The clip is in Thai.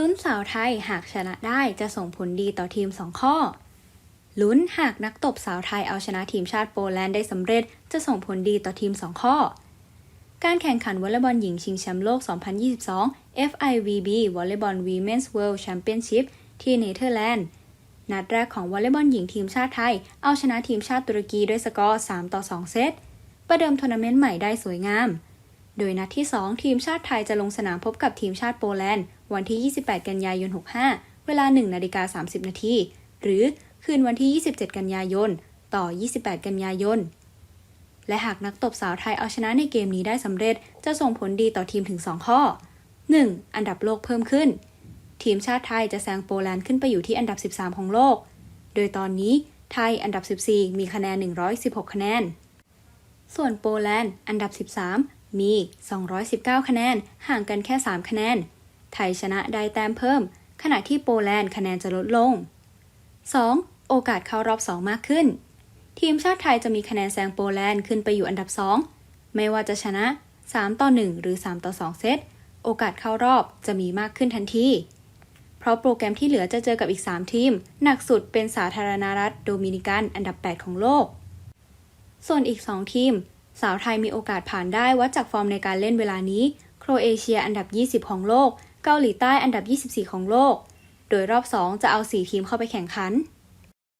ลุ้นสาวไทยหากชนะได้จะส่งผลดีต่อทีม 2 ข้อ ลุ้นหากนักตบสาวไทยเอาชนะทีมชาติโปแลนด์ได้สำเร็จจะส่งผลดีต่อทีม 2 ข้อ การแข่งขันวอลเลย์บอลหญิงชิงแชมป์โลก 2022 FIVB Volleyball Women's World Championship ที่เนเธอร์แลนด์นัดแรกของวอลเลย์บอลหญิงทีมชาติไทย เอาชนะทีมชาติตุรกีด้วยสกอร์ 3 ต่อ 2 เซต ประเดิมทัวร์นาเมนต์ใหม่ได้สวยงาม โดยนัดที่ 2 ทีมชาติไทยจะลงสนามพบกับทีมชาติโปแลนด์ วันที่ 28 กันยายน 65 เวลา 1 นาฬิกา 30 นาที หรือคืนวันที่ 27 กันยายน ต่อ 28 กันยายน และหากนักตบสาวไทยเอาชนะในเกมนี้ได้สำเร็จ จะส่งผลดีต่อทีมถึง 2 ข้อ 1. อันดับโลกเพิ่มขึ้น ทีมชาติไทยจะแซงโปแลนด์ขึ้นไปอยู่ที่อันดับ 13 ของโลก โดยตอนนี้ไทยอันดับ 14 มีคะแนน 116 คะแนน ส่วนโปแลนด์อันดับ 13 มี 219 คะแนน ห่างกันแค่ 3 คะแนน ไทยชนะได้แต้มเพิ่ม ขณะที่โปแลนด์คะแนนจะลดลง 2. โอกาสเข้ารอบ 2 มากขึ้น ทีมชาติไทยจะมีคะแนนแซงโปแลนด์ขึ้นไปอยู่อันดับ 2 ไม่ว่าจะชนะ 3 ต่อ 1 หรือ 3 ต่อ 2 เซต โอกาสเข้ารอบจะมีมากขึ้นทันที เพราะโปรแกรมที่เหลือจะเจอกับอีก 3 ทีม หนักสุดเป็นสาธารณรัฐโดมินิกันอันดับ 8 ของโลก ส่วนอีก 2 ทีม สาวไทยมีโอกาสผ่านได้วัดจากฟอร์มในการเล่นเวลานี้ โครเอเชียอันดับ 20 ของโลก เกาหลีใต้อันดับ 24 ของโลก โดยรอบ 2 จะเอา 4 ทีมเข้าไปแข่งขัน